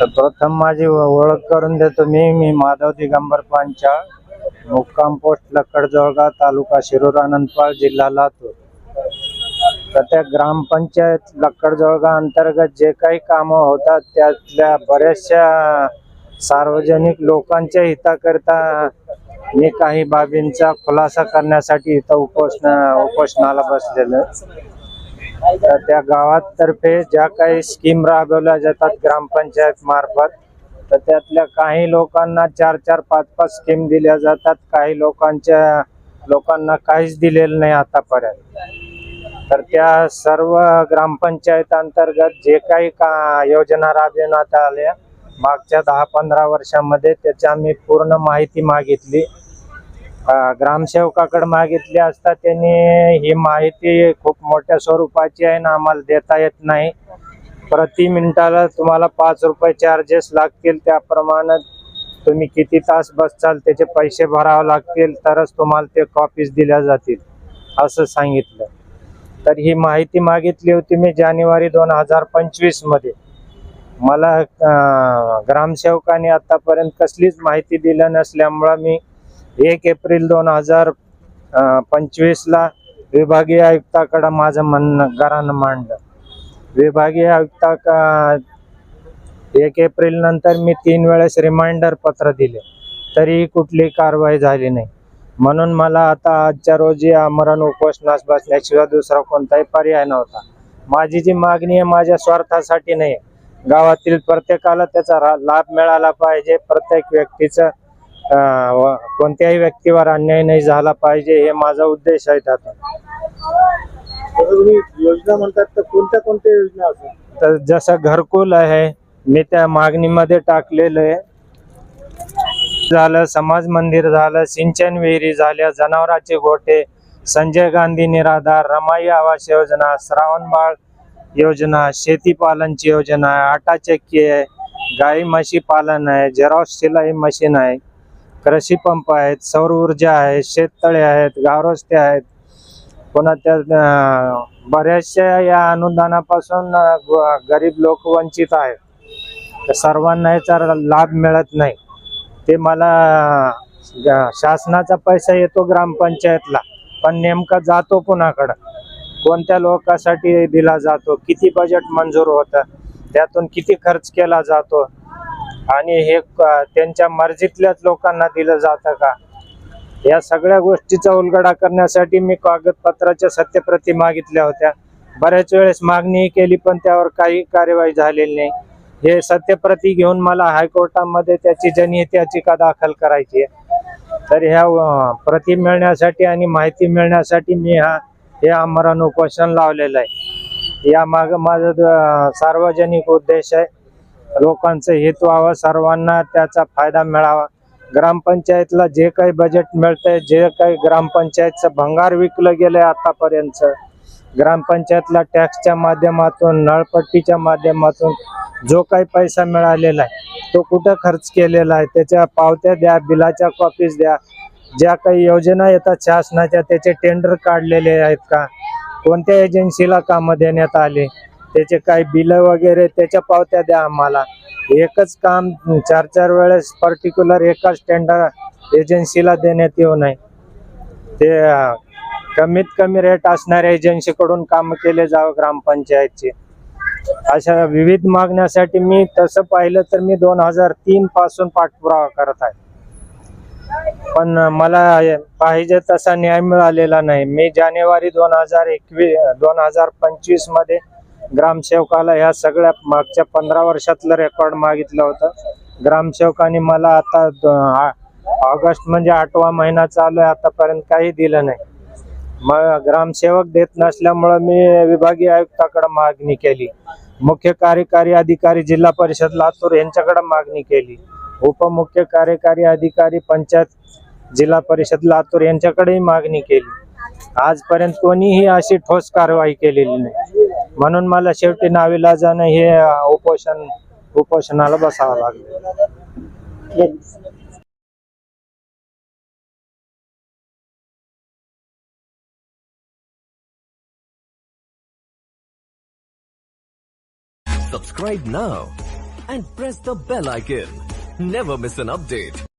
तर प्रथम माझी ओळख करून देतो मी. मी माधव दिगंबर पांचाळ मुक्काम पोस्ट लक्कडजवळगा तालुका शिरूर आनंदपाळ जिल्हा लातूर. तर त्या ग्रामपंचायत लक्कडजवळगा अंतर्गत जे काही कामं होतात त्यातल्या बऱ्याचशा सार्वजनिक लोकांच्या हिताकरता मी काही बाबींचा खुलासा करण्यासाठी इथं उपोषण उपोषणाला बसलेलं तर त्या गावातर्फे ज्या काही स्कीम राबवल्या जातात ग्रामपंचायत मार्फत तर त्यातल्या काही लोकांना चार चार पाच पाच स्कीम दिल्या जातात. काही लोकांच्या लोकांना काहीच दिलेलं नाही आतापर्यंत. तर त्या सर्व ग्रामपंचायत अंतर्गत जे काही का योजना राबविण्यात आल्या मागच्या दहा पंधरा वर्षामध्ये त्याची आम्ही पूर्ण माहिती मागितली. ग्रामसेवकाकडे मागितली असता त्यांनी ही माहिती खूप मोठ्या स्वरूपाची आहे ना आम्हाला देता येत नाही. प्रति मिनिटाला तुम्हाला पाच रुपये चार्जेस लागतील. त्याप्रमाणे तुम्ही किती तास बसचाल त्याचे पैसे भरावे लागतील तरच तुम्हाला ते कॉपीज दिल्या जातील असं सांगितलं. तर ही माहिती मागितली होती मी जानेवारी दोन हजार पंचवीसमध्ये. मला ग्रामसेवकाने आतापर्यंत कसलीच माहिती दिली नसल्यामुळं मी एक एप्रिल दोन हजार पंचवीसला विभागीय आयुक्ताकडे माझं म्हणणं घरानं मांडलं. विभागीय आयुक्ता का एक एप्रिल नंतर मी तीन वेळेस रिमाइंडर पत्र दिले. तरीही कुठली कारवाई झाली नाही. म्हणून मला आता आजच्या रोजी आमरण उपोषणास बसण्याशिवाय दुसरा कोणताही पर्याय नव्हता. माझी जी मागणी आहे माझ्या स्वार्थासाठी नाही. गावातील प्रत्येकाला त्याचा रा- लाभ मिळाला पाहिजे. प्रत्येक व्यक्तीचं कोणत्याही व्यक्तीवर अन्याय नाही झाला पाहिजे हे माझा उद्देश आहे त्यातून तुम्ही योजना म्हणतात तर कोणत्या कोणत्या योजना असतात? तर जसं घरकुल आहे मी त्या मागणीमध्ये टाकलेलं आहे. झालं समाज मंदिर झालं सिंचन विहिरी झाल्या जनावरांचे गोटे संजय गांधी निराधार रमाई आवास योजना श्रावणबाळ योजना शेती पालनची योजना आहे आटा चक्की आहे गाई म्हशी पालन आहे झेरॉक्स सिलाई मशीन आहे. कृषी पंप आहेत सौर ऊर्जा आहे शेततळे आहेत गावरस्ते आहेत. पुन्हा त्या बऱ्याचशा या अनुदानापासून ग- गरीब लोक वंचित आहेत. तर सर्वांना याचा लाभ मिळत नाही. ते मला शासनाचा पैसा येतो ग्रामपंचायतला पण नेमका जातो कुणाकडं? कोणत्या लोकांसाठी दिला जातो? किती बजेट मंजूर होतं? त्यातून किती खर्च केला जातो? आणि हे क- त्यांच्या मर्जीतल्याच लोकांना दिलं जातं का? या सगळ्या गोष्टीचा उलगडा करण्यासाठी मी कागदपत्राच्या सत्यप्रती मागितल्या होत्या. बऱ्याच वेळेस मागणीही केली पण त्यावर काही कार्यवाही झालेली नाही. हे सत्यप्रती घेऊन मला हायकोर्टामध्ये त्याची जनहित याचिका दाखल करायची आहे. तर ह्या प्रती मिळण्यासाठी आणि माहिती मिळण्यासाठी मी हा हे आमरण उपोषण लावलेलं आहे. या माग माझा सार्वजनिक उद्देश आहे. लोकांचं हित व्हावं सर्वांना त्याचा फायदा मिळावा. ग्रामपंचायतला जे काही बजेट मिळतंय जे काही ग्रामपंचायतचं भंगार विकलं गेलंय आतापर्यंत ग्रामपंचायतला टॅक्सच्या माध्यमातून नळपट्टीच्या माध्यमातून जो काही पैसा मिळालेला आहे तो कुठं खर्च केलेला आहे त्याच्या पावत्या द्या बिलाच्या कॉपीज द्या. ज्या काही योजना येतात शासनाच्या त्याचे टेंडर काढलेले आहेत का? कोणत्या एजन्सीला कामं देण्यात आले? त्याचे काही बिलं वगैरे त्याच्या पावत्या द्या आम्हाला. एकच काम चार चार वेळेस पर्टिक्युलर एकाच टेंडर एजन्सीला देण्यात येऊ नये. ते कमीत कमी रेट असणाऱ्या एजन्सीकडून काम केले जावं ग्रामपंचायतचे. अशा विविध मागण्यासाठी मी तसं पाहिलं तर मी दोन हजार तीन पासून पाठपुरावा करत आहे. पण मला पाहिजे तसा न्याय मिळालेला नाही. मी जानेवारी दोन हजार एकवीस दोन हजार पंचवीसमध्ये ग्रामसेवकाला ह्या सगळ्या मागच्या पंधरा वर्षातलं रेकॉर्ड मागितलं होतं. ग्रामसेवकाने मला आता द- ऑगस्ट म्हणजे आठवा महिना चालू आहे आतापर्यंत काही दिलं नाही. मग ग्रामसेवक देत नसल्यामुळं मी विभागीय आयुक्ताकडे मागणी केली. मुख्य कार्यकारी अधिकारी जिल्हा परिषद लातूर यांच्याकडे मागणी केली. उपमुख्य कार्यकारी अधिकारी पंचायत जिल्हा परिषद लातूर यांच्याकडेही मागणी केली. आजपर्यंत कोणीही अशी ठोस कारवाई केलेली नाही. म्हणून मला शेवटी नाविलाजानं हे अं, उपोषण उपोषणाला बसावं लागलं Subscribe now and press the bell icon. Never miss an update.